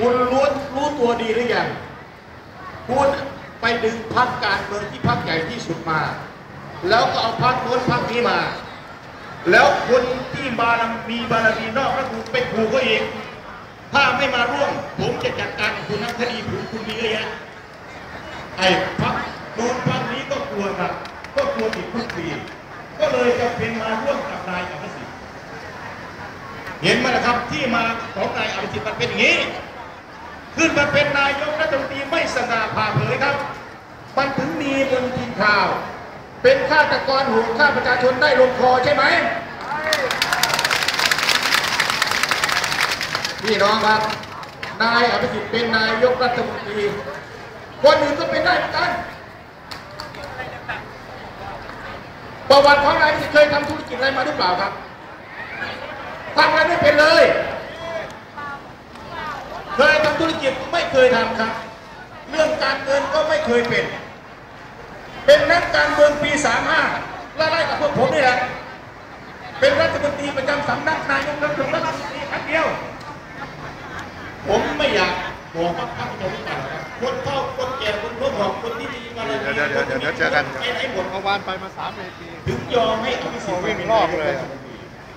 คุณรู้รู้ตัวดีหรือยังคุณไปดึงพักการเมืองที่พักใหญ่ที่สุดมา แล้วก็เอาพักโน้นพักนี้มา แล้วคนที่บารมีบารมีนอกรัฐธรรมนูญไปขู่ก็เองถ้าไม่มาร่วม ผมจะจัดการคุณนักคดีผมคุณมีเยอะแยะไอ้พักโน้นพักนี้ก็กลัวครับก็กลัวติดคุกฟรีก็เลยจะเป็นมาร่วมกับนายอภิสิทธิ์เห็นไหมนะครับที่มาของนายอภิสิทธิ์มันเป็นอย่างนี้ ขึ้นมาเป็นนายกรัฐมนตรีไม่สง่าผ่าเผยครับ มันถึงมีบนทีมข่าว เป็นฆาตกรโหูฆ่าประชาชนได้ลงคอใช่ไหมพี่น้องครับ นายอภิสิทธิ์เป็นนายกรัฐมนตรี คนอื่นก็เป็นได้เหมือนกัน ประวัติของนายอภิสิทธิ์เคยทำธุรกิจอะไรมาหรือเปล่าครับทำอะไรไม่เป็นเลย ธุรกิจไม่เคยทำครับ เรื่องการเงินก็ไม่เคยเป็น เป็นนักการเมืองปี35ไล่ๆกับพวกผมนี่แหละเป็นรัฐมนตรีประจำสำนักนายกรัฐมนตรีครั้งเดียว ผมไม่อยากบอกว่าพรรคจะไม่ต่างครับคนเฒ่าคนแก่คนพวกบอกคนที่มีบารมีเดี๋ยวเดี๋ยวเดี๋ยวเดี๋ยวเจอกันไปไหนหมดเมื่อวานไปมาสามเวทีถึงยอมให้อภิสิทธิ์วิ่งรอบเลย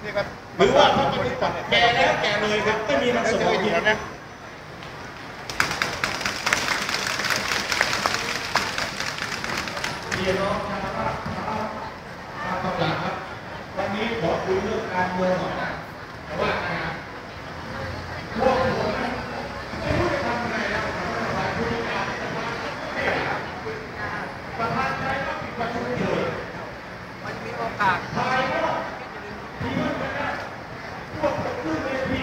นี่ก็หรือว่าพรรคประชาธิปัตย์แก่แล้วแก่เลยครับไม่มีมันแล้วสเจมอองอีกที่แล้วนะ พี่น้องชาวบ้านชาวบ้านครับครับวันนี้ขอคุยเรื่องการเมืองหน่อยนะแต่ว่านะครับพวกผมไม่รู้จะทำยังไงแล้วทำอะไรผู้จัดการสภาไม่ยากประธานใช้ก็ปิดประชุมเลยมันมีโอกาส ภายนอกที่มันไม่ได้พวกผมขึ้นเวที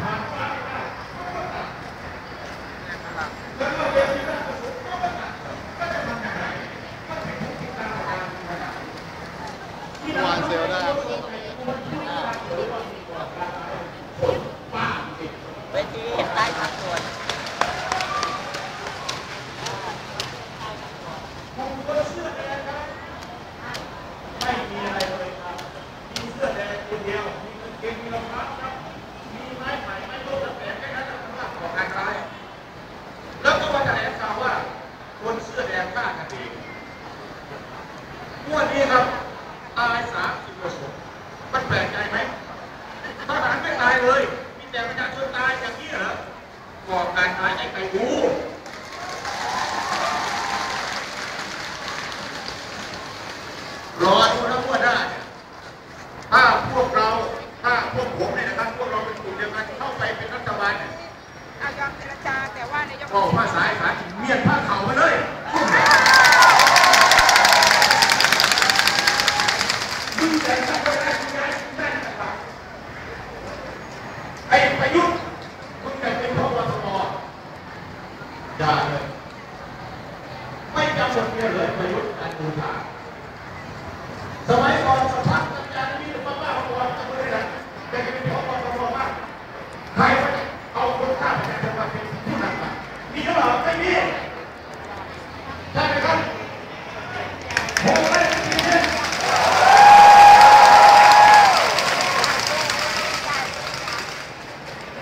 ผ่านฟ้าไม่ได้แล้วก็เวทีนั้นก็สุดก็ไม่ได้ก็จะทำยังไงก็เป็นผู้ติดตามการเมือง เมื่อวานเซลได้ เวทีใต้ทางด่วน ไม่มีอะไรเลยครับ มีเสื้อแดงคนเดียว มีกางเกงมีรองเท้าครับ มีไม้ไผ่ไม้โลกแต่แค่นั้นสำหรับก่อการร้าย แล้วก็มาแถลงข่าวว่า คนเสื้อแดงฆ่ากันเองง วดนี้ครับตายสามสิบกว่าศพมันแปลกใจไหมทหารไาพวกเราถ้าพวกผมเนี่ยนะครับพวกเราเป็นกลุ่มเดียวกันเข้าไปเป็นรัฐบาลเนี่ยายอมเจรจาแต่ว่านายกก็ผ้าสายขาเมียนผ้าเข่ามาเลยมึงแต่ตั้งไว้ได้ยังไวันนะรับไอ้ประยุทธ์มึงแต่เป็นพบตรด่าเลย Thank you.